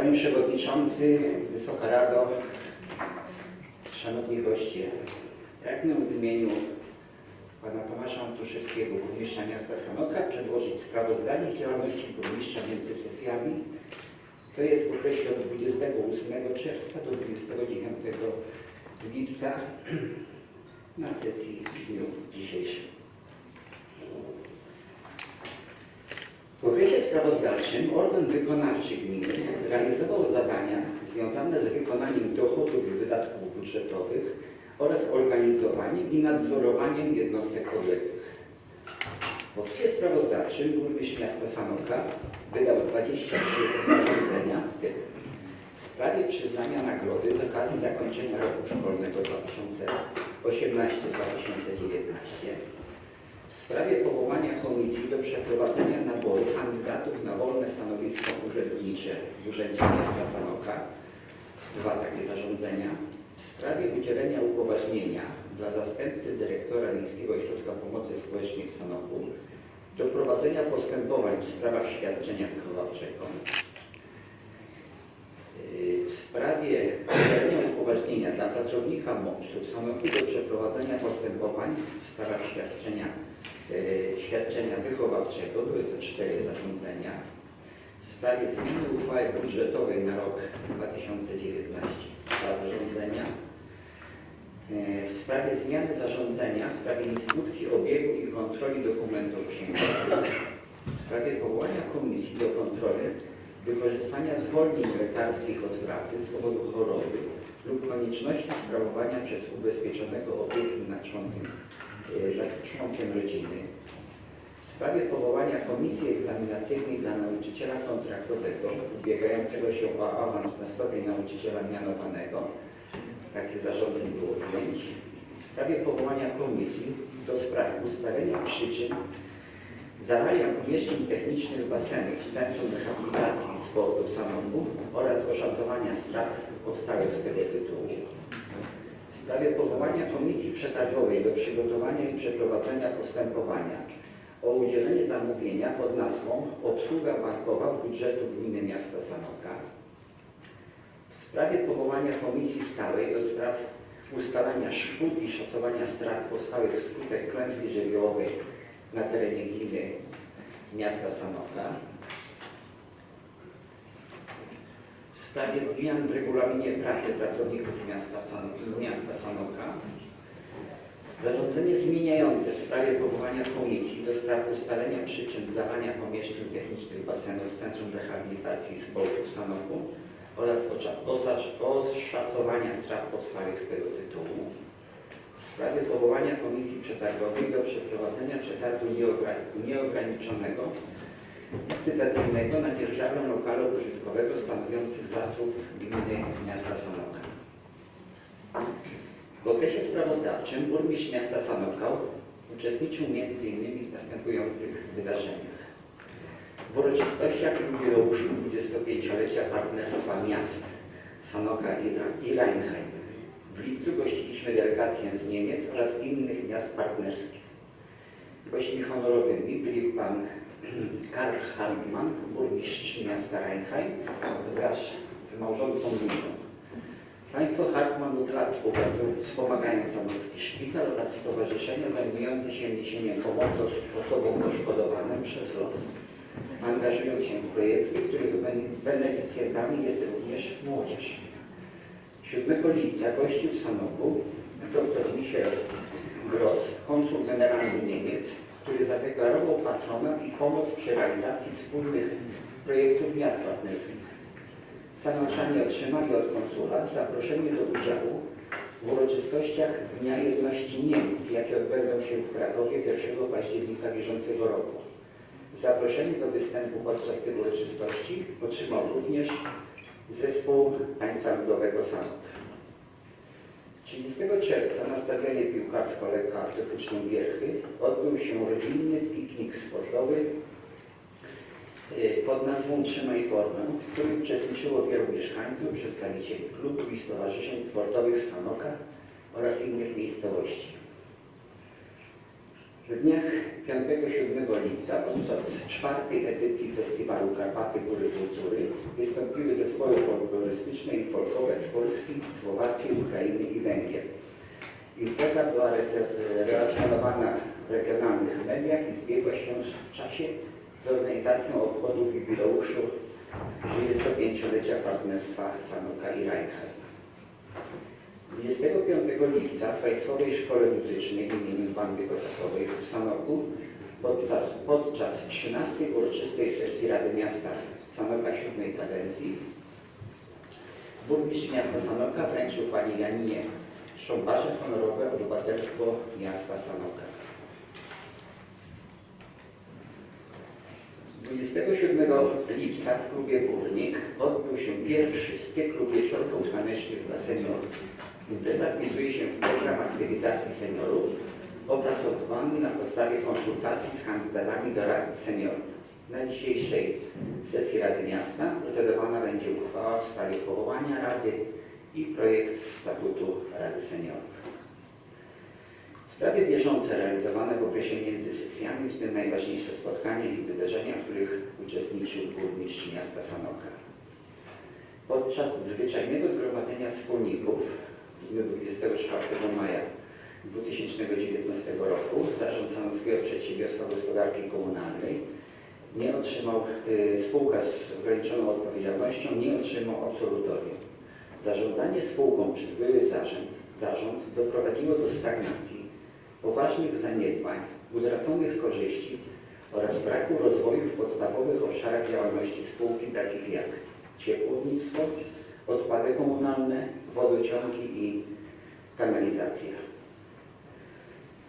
Panie Przewodniczący, Wysoka Rado, Szanowni Goście, pragnę w imieniu Pana Tomasza Antuszewskiego, burmistrza miasta Sanoka, przedłożyć sprawozdanie z działalności burmistrza między sesjami. To jest w okresie od 28 czerwca do 29 lipca na sesji w dniu dzisiejszym. W okresie sprawozdawczym organ wykonawczy gminy realizował zadania związane z wykonaniem dochodów i wydatków budżetowych oraz organizowaniem i nadzorowaniem jednostek podległych. W okresie sprawozdawczym burmistrz miasta Sanoka wydał 23 zarządzenia, w tym w sprawie przyznania nagrody z okazji zakończenia roku szkolnego 2018-2019 w sprawie powołania komisji do przeprowadzenia naboru kandydatów na wolne stanowisko urzędnicze w Urzędzie Miasta Sanoka, dwa takie zarządzenia, w sprawie udzielenia upoważnienia dla zastępcy dyrektora Miejskiego Ośrodka Pomocy Społecznej w Sanoku do prowadzenia postępowań w sprawach świadczenia wychowawczego, Yy, w sprawie udzielenia upoważnienia dla pracownika MOPS-u przeprowadzenia postępowań w sprawach świadczenia e, świadczenia wychowawczego, były to cztery zarządzenia. W sprawie zmiany uchwały budżetowej na rok 2019, dwa zarządzenia. E, W sprawie zmiany zarządzenia w sprawie instrukcji obiegu i kontroli dokumentów księgowych. W sprawie powołania komisji do kontroli wykorzystania zwolnień lekarskich od pracy z powodu choroby lub konieczności sprawowania przez ubezpieczonego opieki nad członkiem e, nad członkiem rodziny. W sprawie powołania komisji egzaminacyjnej dla nauczyciela kontraktowego ubiegającego się o awans na stopień nauczyciela mianowanego. Takich zarządzeń było pięć. W sprawie powołania komisji do spraw ustalenia przyczyn zalania pomieszczeń technicznych basenów Centrum Rehabilitacji Sportu Sanoku oraz oszacowania strat powstałych z tego tytułu w sprawie powołania Komisji Przetargowej do przygotowania i przeprowadzenia postępowania o udzielenie zamówienia pod nazwą Obsługa bankowa budżetu Gminy Miasta Sanoka. W sprawie powołania Komisji Stałej do spraw ustalania szkód i szacowania strat powstałych wskutek klęski żywiołowej na terenie gminy miasta Sanoka. W sprawie zmian w regulaminie pracy pracowników miasta, miasta Sanoka. Zarządzenie zmieniające w sprawie powołania komisji do spraw ustalenia przyczyn zalania pomieszczeń technicznych basenów Centrum Rehabilitacji i Sportu w Sanoku oraz oszacowania strat powstałych z tego tytułu. W sprawie powołania komisji przetargowej do przeprowadzenia przetargu nieogra- nieograniczonego licytacyjnego na dzierżawę lokalu użytkowego stanowiących zasób gminy miasta Sanoka. W okresie sprawozdawczym burmistrz miasta Sanoka uczestniczył m.in. w następujących wydarzeniach. W uroczystościach jubileuszu 25-lecia partnerstwa miast Sanoka i Rheinheim. W lipcu gościliśmy delegację z Niemiec oraz innych miast partnerskich. Gośćmi honorowymi byli pan Karl Hartmann, burmistrz miasta Rheinheim wraz z małżonką Liną. Państwo Hartmann od lat wspomagają Szpital oraz stowarzyszenia zajmujące się niesieniem pomocy osobom poszkodowanym przez los. Angażują się w projekty, których bene- beneficjentami jest również młodzież. 7 lipca gościł w Sanoku dr Michel Gross, konsul generalny Niemiec, który zadeklarował patronat i pomoc przy realizacji wspólnych projektów miast partnerskich. Sanoczanie otrzymali od konsula zaproszenie do udziału w uroczystościach Dnia Jedności Niemiec, jakie odbędą się w Krakowie 1 października bieżącego roku. Zaproszenie do występu podczas tych uroczystości otrzymał również zespół tańca ludowego Sanok. 30 czerwca na stadionie piłkarsko-lekkoatletycznym Wierchy odbył się rodzinny piknik sportowy y, pod nazwą Trzymaj Formę, w którym uczestniczyło wielu mieszkańców, przedstawicieli klubów i stowarzyszeń sportowych Sanoka oraz innych miejscowości. W dniach 5-7 lipca podczas czwartej edycji Festiwalu Karpaty Góry Kultury wystąpiły zespoły folklorystyczne i folkowe z Polski, Słowacji, Ukrainy i Węgier. Impreza była re- relacjonowana w regionalnych mediach i zbiegła się w czasie z organizacją obchodów jubileuszu 25-lecia partnerstwa Sanoka i Reinhardt. 25 lipca w Państwowej Szkole Muzycznej im. Wandy Kosakowej w Sanoku podczas, podczas 13 uroczystej sesji Rady Miasta Sanoka siódmej kadencji burmistrz miasta Sanoka wręczył pani Janinie Szombarze honorowe obywatelstwo miasta Sanoka. 27 lipca w klubie Górnik odbył się pierwszy z cyklu wieczorków tanecznych dla seniorów. Impreza wpisuje się w program aktywizacji seniorów opracowany na podstawie konsultacji z kandydatami do Rady Seniorów. Na dzisiejszej sesji Rady Miasta procedowana będzie uchwała w sprawie powołania Rady i projekt statutu Rady Seniorów. Sprawy bieżące realizowane w okresie między sesjami, w tym najważniejsze spotkania i wydarzenia, w których uczestniczył burmistrz miasta Sanoka. Podczas zwyczajnego zgromadzenia wspólników 24 maja 2019 roku Zarząd Sanockiego Przedsiębiorstwa Gospodarki Komunalnej nie otrzymał, y, spółka z ograniczoną odpowiedzialnością nie otrzymał absolutorium. Zarządzanie spółką przez były zarząd, zarząd doprowadziło do stagnacji, poważnych zaniedbań, utraconych korzyści oraz braku rozwoju w podstawowych obszarach działalności spółki, takich jak ciepłownictwo, odpady komunalne, wodociągi i kanalizacja.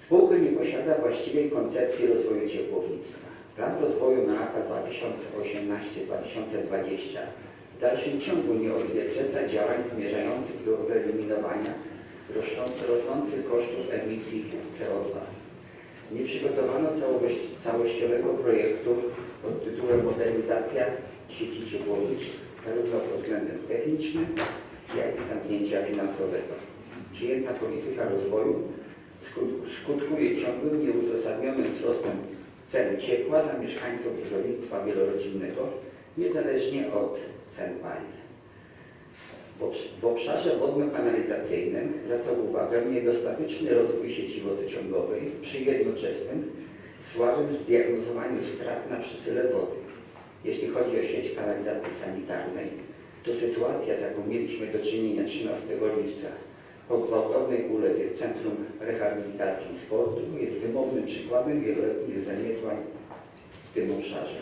Spółka nie posiada właściwej koncepcji rozwoju ciepłownictwa. Plan rozwoju na lata 2018-2020 w dalszym ciągu nie odzwierciedla działań zmierzających do wyeliminowania rosnących- kosztów emisji CO2. Nie przygotowano całości, całościowego projektu pod tytułem Modernizacja sieci ciepłowniczych, zarówno pod względem technicznym, jak zamknięcia finansowego. Przyjęta polityka rozwoju skut- skutkuje ciągłym, nieuzasadnionym wzrostem cen ciepła dla mieszkańców budownictwa wielorodzinnego, niezależnie od cen paliw. W obszarze wodno-kanalizacyjnym zwraca uwagę niedostateczny rozwój sieci wodociągowej przy jednoczesnym słabym zdiagnozowaniu strat na przysyle wody. Jeśli chodzi o sieć kanalizacji sanitarnej, to sytuacja, z jaką mieliśmy do czynienia 13 lipca po gwałtownej ulewie w Centrum Rehabilitacji Sportu jest wymownym przykładem wieloletnich zaniedbań w tym obszarze.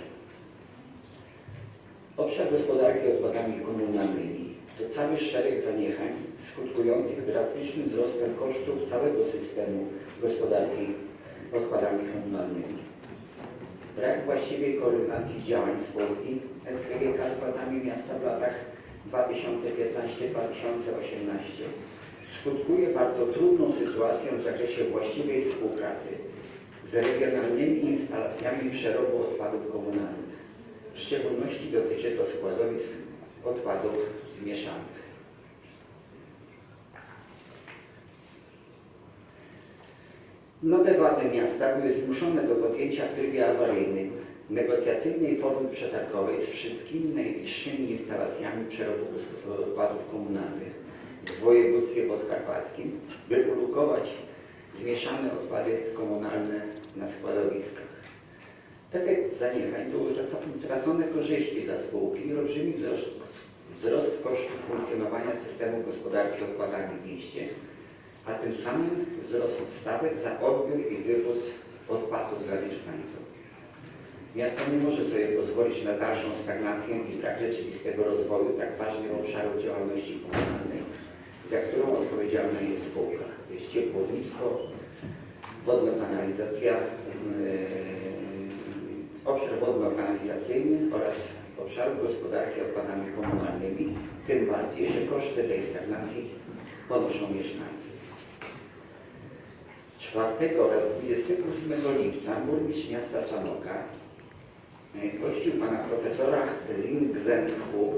Obszar gospodarki odpadami komunalnymi to cały szereg zaniechań skutkujących drastycznym wzrostem kosztów całego systemu gospodarki odpadami komunalnymi. Brak właściwej koordynacji działań spółki SGG odpadami miasta w latach 2015-2018 skutkuje bardzo trudną sytuacją w zakresie właściwej współpracy z regionalnymi instalacjami przerobu odpadów komunalnych. W szczególności dotyczy to składowisk odpadów zmieszanych. Nowe władze miasta były zmuszone do podjęcia w trybie awaryjnym negocjacyjnej formy przetargowej z wszystkimi najbliższymi instalacjami przerobu odpadów komunalnych w województwie podkarpackim, by ulokować zmieszane odpady komunalne na składowiskach. Efekt zaniechań utraco- utracone korzyści dla spółki i olbrzymi wzrost, wzrost kosztów funkcjonowania systemu gospodarki odpadami w mieście, a tym samym wzrost stawek za odbiór i wywóz odpadów dla mieszkańców. Miasto nie może sobie pozwolić na dalszą stagnację i brak rzeczywistego rozwoju tak ważnych obszarów działalności komunalnej, za którą odpowiedzialna jest spółka. To jest ciepłownictwo, wodno-kanalizacja, yy, obszar wodno-kanalizacyjny oraz obszar gospodarki odpadami komunalnymi, tym bardziej, że koszty tej stagnacji ponoszą mieszkańcy. 4 oraz 28 lipca burmistrz miasta Sanoka e, gościł pana profesora Zingzen Hu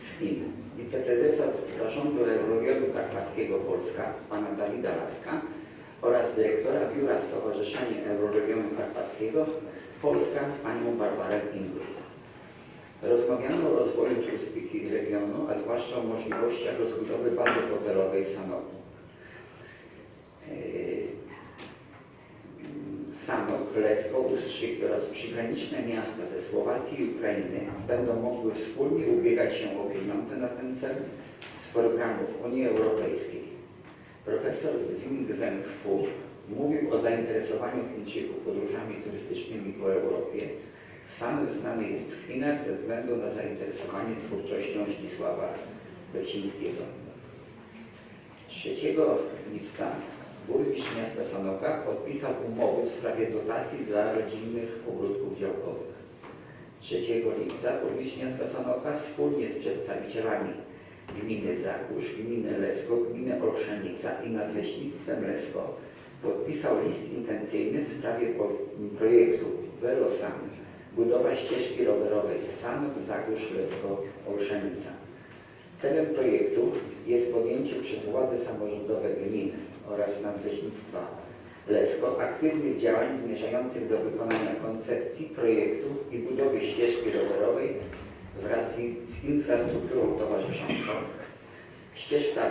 z Chin, wiceprezesa zarządu regionu karpackiego Polska, pana Dawida Laska oraz dyrektora Biura Stowarzyszenia Euroregionu Karpackiego Polska panią Barbarę Ingru. Rozmawiano o rozwoju turystyki regionu, a zwłaszcza o możliwościach rozbudowy bazy hotelowej w Sanoku. Sanok, Lesko, Ustrzyki oraz przygraniczne miasta ze Słowacji i Ukrainy będą mogły wspólnie ubiegać się o pieniądze na ten cel z programów Unii Europejskiej. Profesor Zingzhen Fu mówił o zainteresowaniu Chińczyków podróżami turystycznymi po Europie. Sanok znany jest w Chinach ze względu na zainteresowanie twórczością Zdzisława Becińskiego. 3 lipca burmistrz miasta Sanoka podpisał umowę w sprawie dotacji dla rodzinnych ogródków działkowych. 3 lipca burmistrz miasta Sanoka wspólnie z przedstawicielami gminy Zakusz, gminy Lesko, gminy Olszenica i Nadleśnictwem Lesko podpisał list intencyjny w sprawie projektu Velosan, budowa ścieżki rowerowej Sanok, Zakusz, Lesko, Olszenica. Celem projektu jest podjęcie przez władze samorządowe gmin oraz nadleśnictwa Lesko aktywnych działań zmierzających do wykonania koncepcji projektu i budowy ścieżki rowerowej wraz z infrastrukturą towarzyszącą. Ścieżka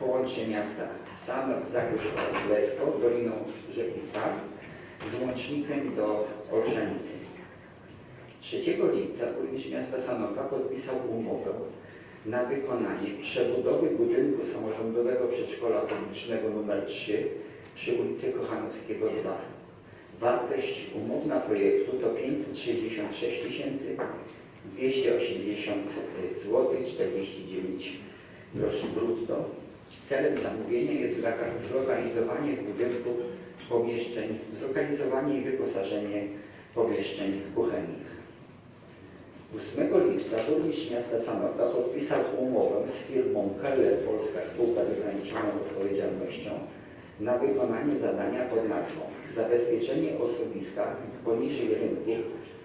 połączy miasta Sanok, Zakusz oraz Lesko doliną rzeki Sam z łącznikiem do Olszenicy. 3 lipca burmistrz miasta Sanoka podpisał umowę na wykonanie przebudowy budynku samorządowego przedszkola publicznego nr 3 przy ulicy Kochanowskiego 2. Wartość umowna projektu to 566 280 zł 49 groszy brutto. Celem zamówienia jest zlokal- zlokalizowanie w budynku pomieszczeń, zlokalizowanie i wyposażenie pomieszczeń kuchennych. 8 lipca burmistrz miasta Sanoka podpisał umowę z firmą Keller Polska Spółka z ograniczoną odpowiedzialnością na wykonanie zadania pod nazwą Zabezpieczenie osuwiska poniżej rynku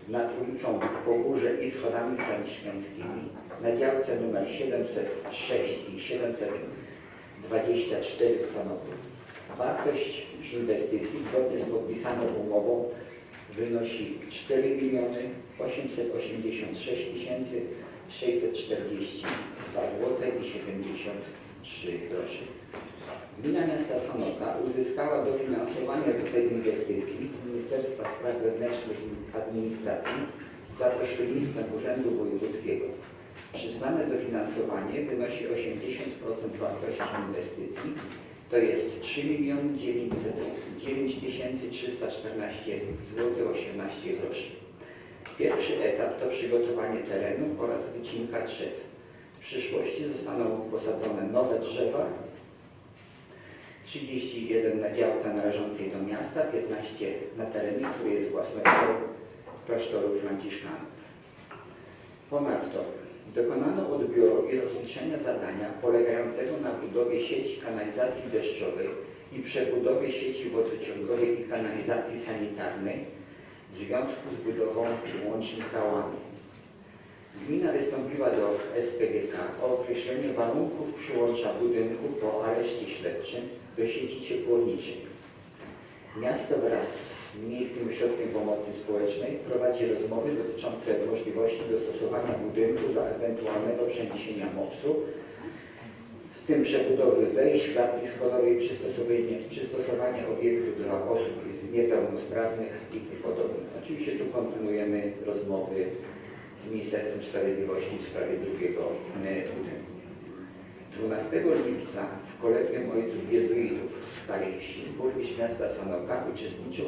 nad ulicą Pogórze i schodami franciszkańskimi na działce nr 706 i 724 w Sanoku. Wartość inwestycji zgodnie z podpisaną umową wynosi 4 miliony 886 tysięcy 642 zł i 73 groszy. Gmina miasta Sanoka uzyskała dofinansowanie do tej inwestycji z Ministerstwa Spraw Wewnętrznych i Administracji za pośrednictwem Urzędu Wojewódzkiego. Przyznane dofinansowanie wynosi 80% wartości inwestycji, to jest 3 miliony 909 314 zł 18 groszy. Pierwszy etap to przygotowanie terenu oraz wycinka drzew. W przyszłości zostaną posadzone nowe drzewa, 31 na działce należącej do miasta, 15 na terenie, który jest własnością klasztoru Franciszkanów. Ponadto dokonano odbioru i rozliczenia zadania polegającego na budowie sieci kanalizacji deszczowej i przebudowie sieci wodociągowej i kanalizacji sanitarnej w związku z budową łącznika Łamy. Gmina wystąpiła do SPGK o określenie warunków przyłącza budynku po areszcie śledczym do sieci ciepłowniczej. Miasto wraz z Miejskim Ośrodkiem Pomocy Społecznej prowadzi rozmowy dotyczące możliwości dostosowania budynku do ewentualnego przeniesienia MOPS-u, w tym przebudowy wejść, klatki schodowej, przystosowanie, przystosowanie obiektu dla osób niepełnosprawnych i tym podobne. Oczywiście tu kontynuujemy rozmowy z Ministerstwem Sprawiedliwości w sprawie drugiego e, budynku. 12 lipca w Kolegium Ojców Jezuitów w Starej Wsi burmistrz miasta Sanoka uczestniczył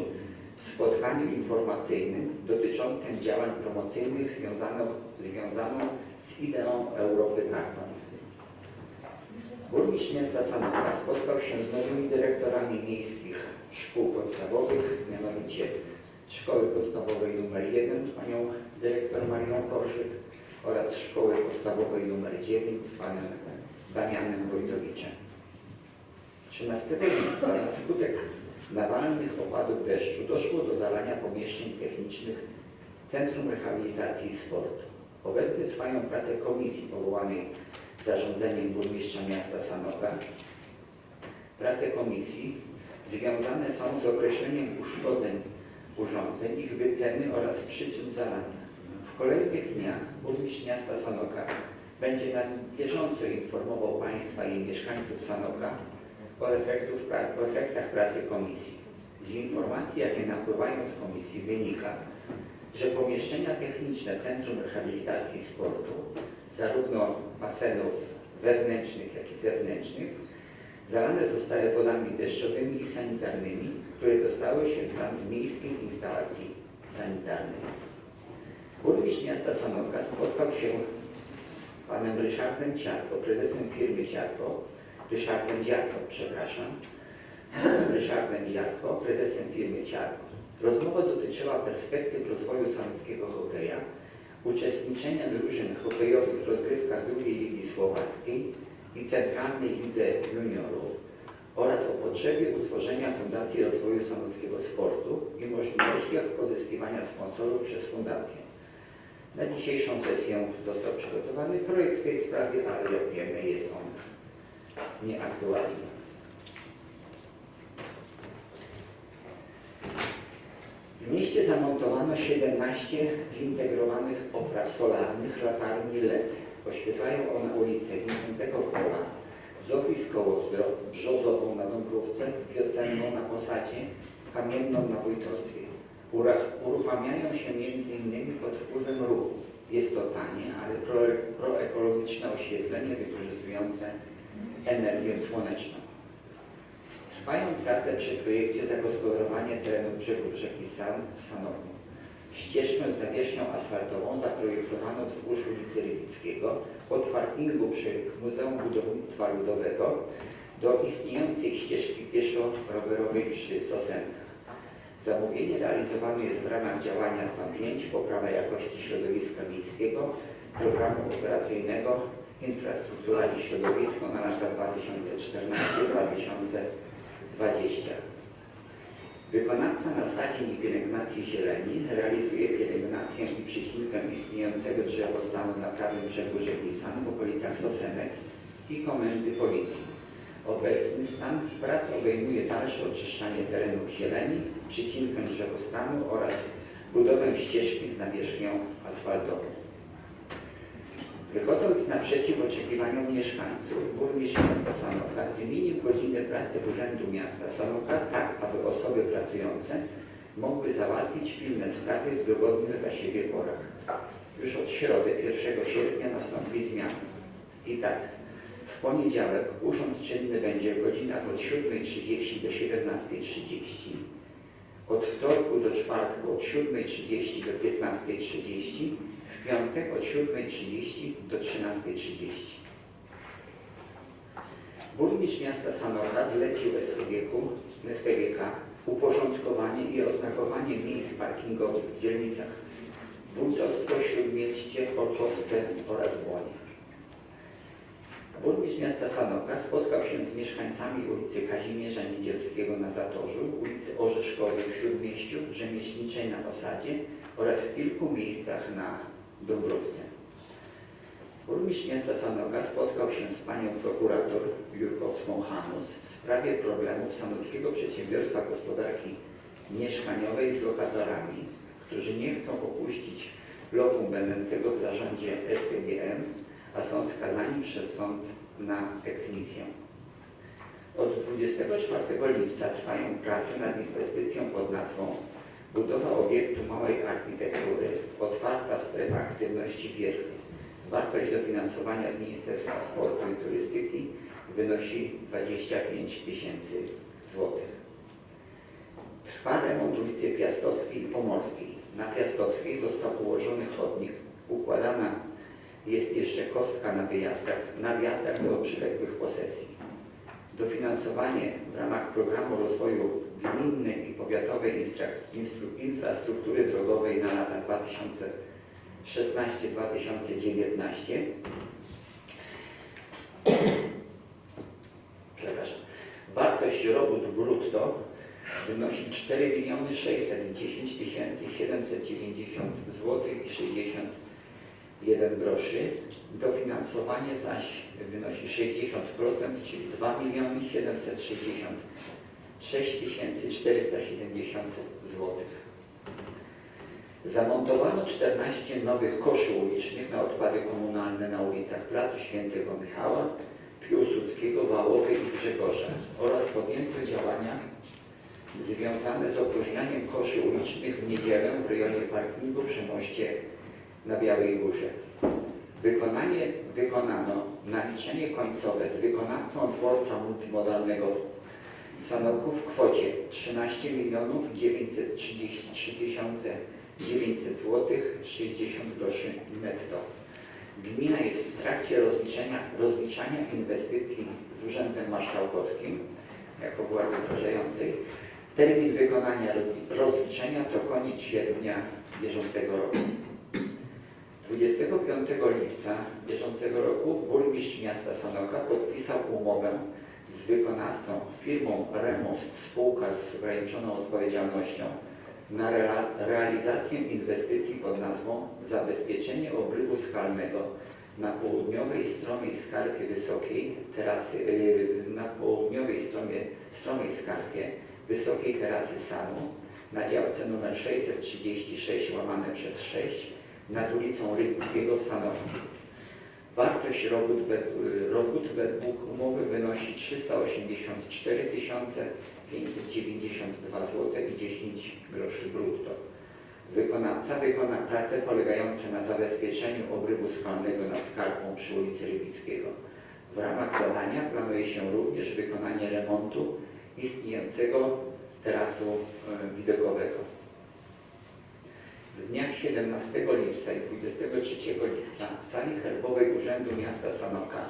w spotkaniu informacyjnym dotyczącym działań promocyjnych związaną, związaną z ideą Europy Karpat. Burmistrz miasta Sanoka spotkał się z nowymi dyrektorami miejskich szkół podstawowych, mianowicie Szkoły Podstawowej nr 1 z panią dyrektor Marią Korszyk oraz Szkoły Podstawowej nr 9 z panem Damianem Wojtowiczem. 13 lipca na skutek nawalnych opadów deszczu doszło do zalania pomieszczeń technicznych Centrum Rehabilitacji i Sportu. Obecnie trwają prace komisji powołanej zarządzeniem burmistrza miasta Sanoka. Prace komisji związane są z określeniem uszkodzeń urządzeń, ich wyceny oraz przyczyn zalania. W kolejnych dniach burmistrz miasta Sanoka będzie na bieżąco informował Państwa i mieszkańców Sanoka o, o efektach pracy komisji. Z informacji, jakie napływają z komisji wynika, że pomieszczenia techniczne Centrum Rehabilitacji Sportu, zarówno basenów wewnętrznych, jak i zewnętrznych, zalane zostały wodami deszczowymi i sanitarnymi, które dostały się tam z miejskich instalacji sanitarnych. Burmistrz miasta Sanoka spotkał się z panem Ryszardem Ciarko, prezesem firmy Ciarko, Ryszardem Dziarko, przepraszam, Ryszardem Dziarko, prezesem firmy Ciarko. Rozmowa dotyczyła perspektyw rozwoju sanockiego hokeja, uczestniczenia drużyn hokejowych w rozgrywkach drugiej Ligi Słowackiej i Centralnej Lidze Juniorów oraz o potrzebie utworzenia Fundacji Rozwoju Sanockiego Sportu i możliwościach pozyskiwania sponsorów przez fundację. Na dzisiejszą sesję został przygotowany projekt w tej sprawie, ale jak wiemy jest on nieaktualny. W mieście zamontowano 17 zintegrowanych opraw solarnych latarni LED. Oświetlają one ulicę Wincentego Koła, Zofii Kołozdro, Brzozową na Dąbrówce, Wiosenną na Posadzie, Kamienną na Wójtostwie. Uruchamiają się m.in. pod wpływem ruchu. Jest to tanie, ale pro- proekologiczne oświetlenie wykorzystujące energię słoneczną. Trwają prace przy projekcie zagospodarowania terenu brzegu rzeki San. Ścieżkę z nawierzchnią asfaltową zaprojektowano wzdłuż ulicy Rybickiego od parkingu przy Muzeum Budownictwa Ludowego do istniejącej ścieżki pieszo-rowerowej przy Sosenkach. Zamówienie realizowane jest w ramach działania 2.5 Poprawa jakości środowiska miejskiego programu operacyjnego Infrastruktura i środowisko na lata 2014-2020. Wykonawca nasadzeń i pielęgnacji zieleni realizuje pielęgnację i przycinkę istniejącego drzewostanu na prawym brzegu rzeki San w okolicach Sosenek i komendy policji. Obecny stan prac obejmuje dalsze oczyszczanie terenów zieleni, przycinkę drzewostanu oraz budowę ścieżki z nawierzchnią asfaltową. Wychodząc naprzeciw oczekiwaniom mieszkańców, burmistrz miasta Sanoka zmienił godzinę pracy Urzędu Miasta Sanoka tak, aby osoby pracujące mogły załatwić pilne sprawy w dogodnych dla siebie porach. Już od środy 1 sierpnia nastąpi zmiana. I tak, w poniedziałek urząd czynny będzie w godzinach od 7.30 do 17.30, od wtorku do czwartku od 7.30 do 15.30, w piątek od 7.30 do 13.30. Burmistrz miasta Sanoka zlecił SPGK uporządkowanie i oznakowanie miejsc parkingowych w dzielnicach Wójtostwo, Śródmieście, Polkowce oraz Błonie. Burmistrz miasta Sanoka spotkał się z mieszkańcami ulicy Kazimierza Niedzielskiego na Zatorzu, ulicy Orzeszkowej w Śródmieściu, Rzemieślniczej na Osadzie oraz w kilku miejscach na Dąbrowce. Burmistrz miasta Sanoka spotkał się z panią prokurator Jurkowską Hanus w sprawie problemów Sanockiego Przedsiębiorstwa Gospodarki Mieszkaniowej z lokatorami, którzy nie chcą opuścić bloku będącego w zarządzie SPGM, a są skazani przez sąd na eksmisję. Od 24 lipca trwają prace nad inwestycją pod nazwą Budowa obiektu małej architektury, otwarta strefa aktywności wierchnych. Wartość dofinansowania z Ministerstwa Sportu i Turystyki wynosi 25 tysięcy złotych. Trwa remont ulicy Piastowskiej i Pomorskiej. Na Piastowskiej został ułożony chodnik. Układana jest jeszcze kostka na wyjazdach, na wjazdach do przyległych posesji. Dofinansowanie w ramach programu rozwoju gminnej i powiatowej infrastruktury drogowej na lata 2016-2019 przepraszam, wartość robót brutto wynosi 4 miliony 610 790 zł i 61 groszy. Dofinansowanie zaś wynosi 60%, czyli 2 miliony 760 6470 zł. Zamontowano 14 nowych koszy ulicznych na odpady komunalne na ulicach Placu Świętego Michała, Piłsudskiego, Wałowej i Grzegorza oraz podjęto działania związane z opróżnianiem koszy ulicznych w niedzielę w rejonie parkingu przy moście na Białej Górze. Wykonanie, wykonano naliczenie końcowe z wykonawcą dworca multimodalnego Sanoku w kwocie 13 milionów 933 tysiące 900 zł 60 groszy netto. Gmina jest w trakcie rozliczenia, rozliczania inwestycji z Urzędem Marszałkowskim jako władzy wdrażającej. Termin wykonania rozli- rozliczenia to koniec sierpnia bieżącego roku. 25 lipca bieżącego roku burmistrz miasta Sanoka podpisał umowę wykonawcą firmą Remus spółka z ograniczoną odpowiedzialnością na rea- realizację inwestycji pod nazwą Zabezpieczenie obrywu skalnego na południowej stronie Skarpie Wysokiej, terasy, yy, na południowej stronie, stromej Skarpie Wysokiej Terasy Sanu na działce nr 636 łamane przez 6 nad ulicą Rybickiego w Sanoku. Wartość robót, wed- robót według umowy wynosi 384 592 zł i 10 groszy brutto. Wykonawca wykona prace polegające na zabezpieczeniu obrywu skalnego nad skarpą przy ulicy Rybickiego. W ramach zadania planuje się również wykonanie remontu istniejącego terasu e, widokowego. W dniach 17 lipca i 23 lipca w sali herbowej Urzędu Miasta Sanoka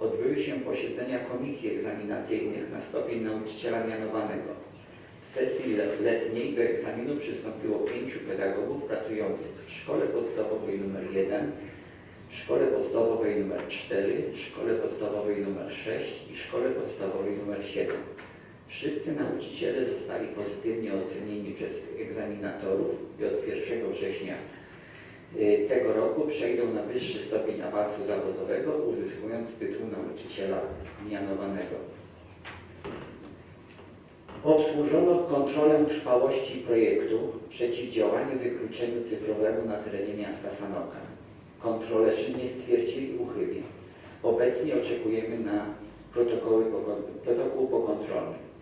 odbyły się posiedzenia komisji egzaminacyjnych na stopień nauczyciela mianowanego. W sesji le- letniej do egzaminu przystąpiło pięciu pedagogów pracujących w szkole podstawowej nr 1, w szkole podstawowej nr 4, w szkole podstawowej nr 6 i szkole podstawowej nr 7. Wszyscy nauczyciele zostali pozytywnie ocenieni przez egzaminatorów i od 1 września y, tego roku przejdą na wyższy stopień awansu zawodowego, uzyskując tytuł nauczyciela mianowanego. Obsłużono kontrolę trwałości projektu Przeciwdziałanie wykluczeniu cyfrowemu na terenie miasta Sanoka. Kontrolerzy nie stwierdzili uchybień. Obecnie oczekujemy na protokoły protokół pokontrolny.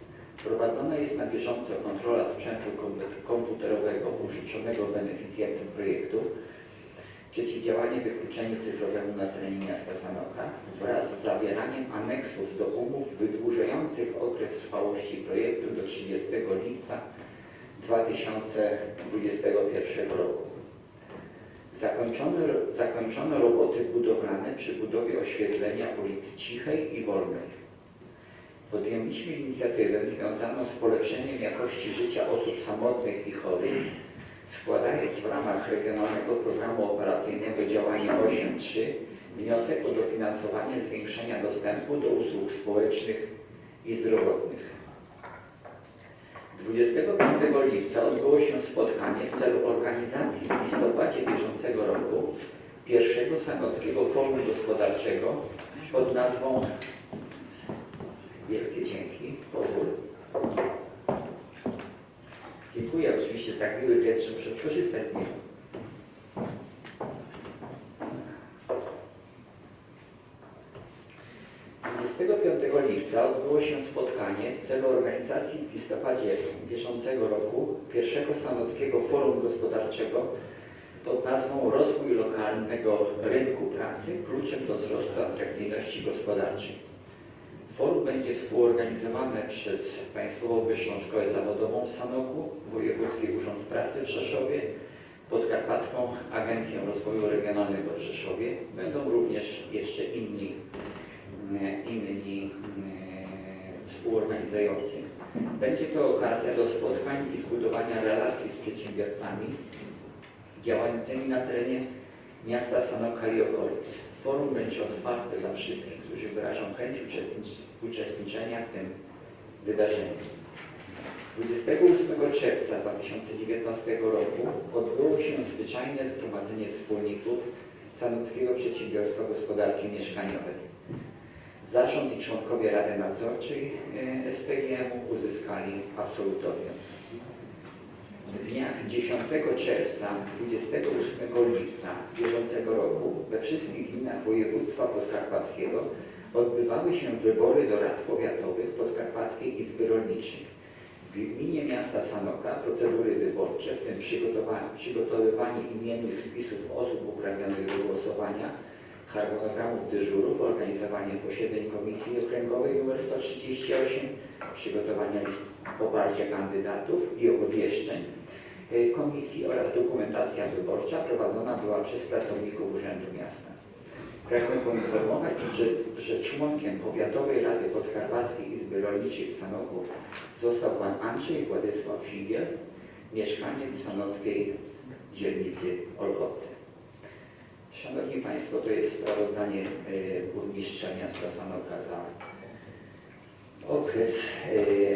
Prowadzona jest na bieżąco kontrola sprzętu kompu- komputerowego użyczonego beneficjentem projektu Przeciwdziałanie wykluczeniu cyfrowemu na terenie miasta Sanoka wraz z zawieraniem aneksów do umów wydłużających okres trwałości projektu do 30 lipca 2021 roku. Zakończono, zakończono roboty budowlane przy budowie oświetlenia ulic Cichej i Wolnej. Podjęliśmy inicjatywę związaną z polepszeniem jakości życia osób samotnych i chorych, składając w ramach Regionalnego Programu Operacyjnego działanie 8.3 wniosek o dofinansowanie zwiększenia dostępu do usług społecznych i zdrowotnych. 25 lipca odbyło się spotkanie w celu organizacji w listopadzie bieżącego roku pierwszego Sanockiego Forum Gospodarczego pod nazwą Wielkie dzięki, pozwól. Dziękuję oczywiście, tak miły gest, że muszę skorzystać z niego. Lipca odbyło się spotkanie w celu organizacji w listopadzie bieżącego roku pierwszego Sanockiego Forum Gospodarczego pod nazwą Rozwój lokalnego rynku pracy kluczem do wzrostu atrakcyjności gospodarczej. Forum będzie współorganizowane przez Państwową Wyższą Szkołę Zawodową w Sanoku, Wojewódzki Urząd Pracy w Rzeszowie, Podkarpacką Agencję Rozwoju Regionalnego w Rzeszowie. Będą również jeszcze inni, mm, inni mm, współorganizujący. Będzie to okazja do spotkań i zbudowania relacji z przedsiębiorcami działającymi na terenie miasta Sanoka i okolic. Forum będzie otwarte dla wszystkich, którzy wyrażą chęć uczestnicz- uczestniczenia w tym wydarzeniu. 28 czerwca 2019 roku odbyło się zwyczajne zgromadzenie wspólników Sanockiego Przedsiębiorstwa Gospodarki Mieszkaniowej. Zarząd i członkowie Rady Nadzorczej e, SPGM uzyskali absolutorium. W dniach 10 czerwca, 28 lipca bieżącego roku we wszystkich gminach województwa podkarpackiego odbywały się wybory do rad powiatowych Podkarpackiej Izby Rolniczej. W gminie miasta Sanoka procedury wyborcze, w tym przygotowanie, przygotowywanie imiennych spisów osób uprawnionych do głosowania, harmonogramów dyżurów, organizowanie posiedzeń Komisji Okręgowej nr 138, przygotowania list poparcia kandydatów i obwieszczeń komisji oraz dokumentacja wyborcza prowadzona była przez pracowników Urzędu Miasta. Pragnę poinformować, że, że członkiem Powiatowej Rady Podkarpackiej Izby Rolniczej w Sanoku został pan Andrzej Władysław Figiel, mieszkaniec sanockiej dzielnicy Olchowce. Szanowni Państwo, to jest sprawozdanie e, burmistrza miasta Sanoka za okres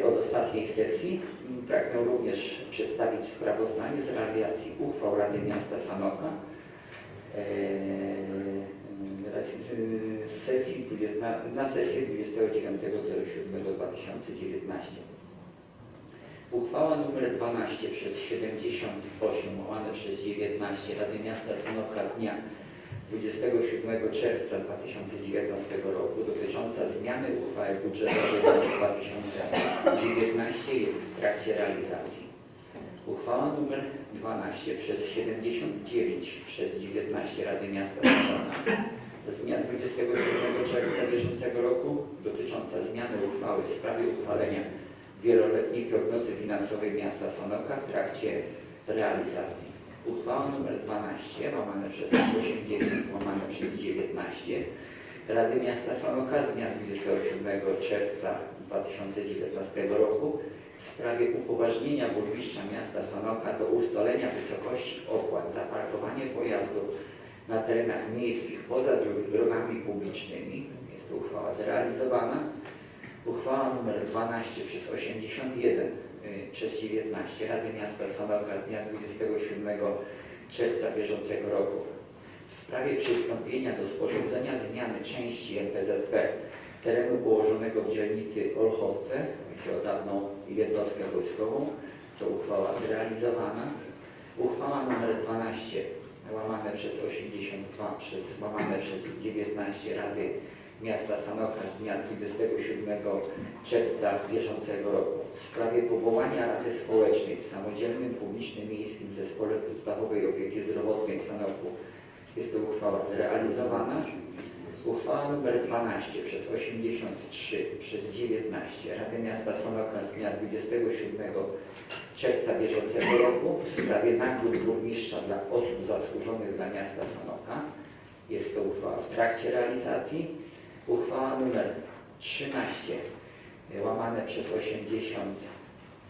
e, od ostatniej sesji. Pragnę również przedstawić sprawozdanie z realizacji uchwał Rady Miasta Sanoka e, z sesji 20, na, na sesję 29.07.2019. Uchwała nr 12 przez 78 łamane przez 19 Rady Miasta Sanoka z dnia 27 czerwca 2019 roku dotycząca zmiany uchwały budżetowej na rok 2019 jest w trakcie realizacji. Uchwała nr 12 przez 79 przez 19 Rady Miasta Sanoka z dnia 27 czerwca bieżącego roku dotycząca zmiany uchwały w sprawie uchwalenia wieloletniej prognozy finansowej miasta Sanoka w trakcie realizacji. Uchwała nr 12 łamane przez 89 łamane przez 19 Rady Miasta Sanoka z dnia 27 czerwca 2019 roku w sprawie upoważnienia burmistrza miasta Sanoka do ustalenia wysokości opłat za parkowanie pojazdów na terenach miejskich poza dro- drogami publicznymi. Jest to uchwała zrealizowana. Uchwała nr 12 przez 81 y, przez 19 Rady Miasta Sanoka dnia 27 czerwca bieżącego roku w sprawie przystąpienia do sporządzenia zmiany części MPZP terenu położonego w dzielnicy Olchowce, chodzi o dawną jednostkę wojskową, to uchwała zrealizowana. Uchwała nr 12 łamane przez 82 przez łamane przez 19 Rady Miasta Sanoka z dnia 27 czerwca bieżącego roku w sprawie powołania Rady Społecznej w Samodzielnym Publicznym Miejskim Zespole Podstawowej Opieki Zdrowotnej w Sanoku. Jest to uchwała zrealizowana. Uchwała nr 12 przez 83 przez 19 Rady Miasta Sanoka z dnia 27 czerwca bieżącego roku w sprawie nagród burmistrza dla osób zasłużonych dla miasta Sanoka. Jest to uchwała w trakcie realizacji. Uchwała nr 13 y, łamane przez 80,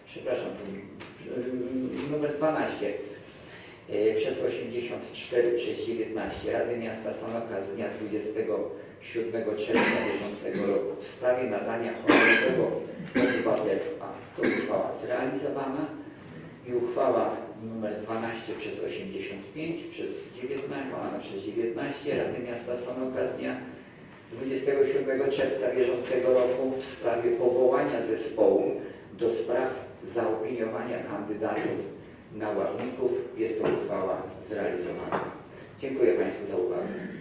przepraszam, y, numer 12 y, przez 84 przez 19 Rady Miasta Sanoka z dnia 27 czerwca bieżącego roku w sprawie nadania honorowego obywatelstwa. To uchwała zrealizowana i uchwała nr 12 przez 85 przez 19, łamane przez 19 Rady Miasta Sanoka z dnia 27 czerwca bieżącego roku w sprawie powołania zespołu do spraw zaopiniowania kandydatów na ławników. Jest to uchwała zrealizowana. Dziękuję Państwu za uwagę.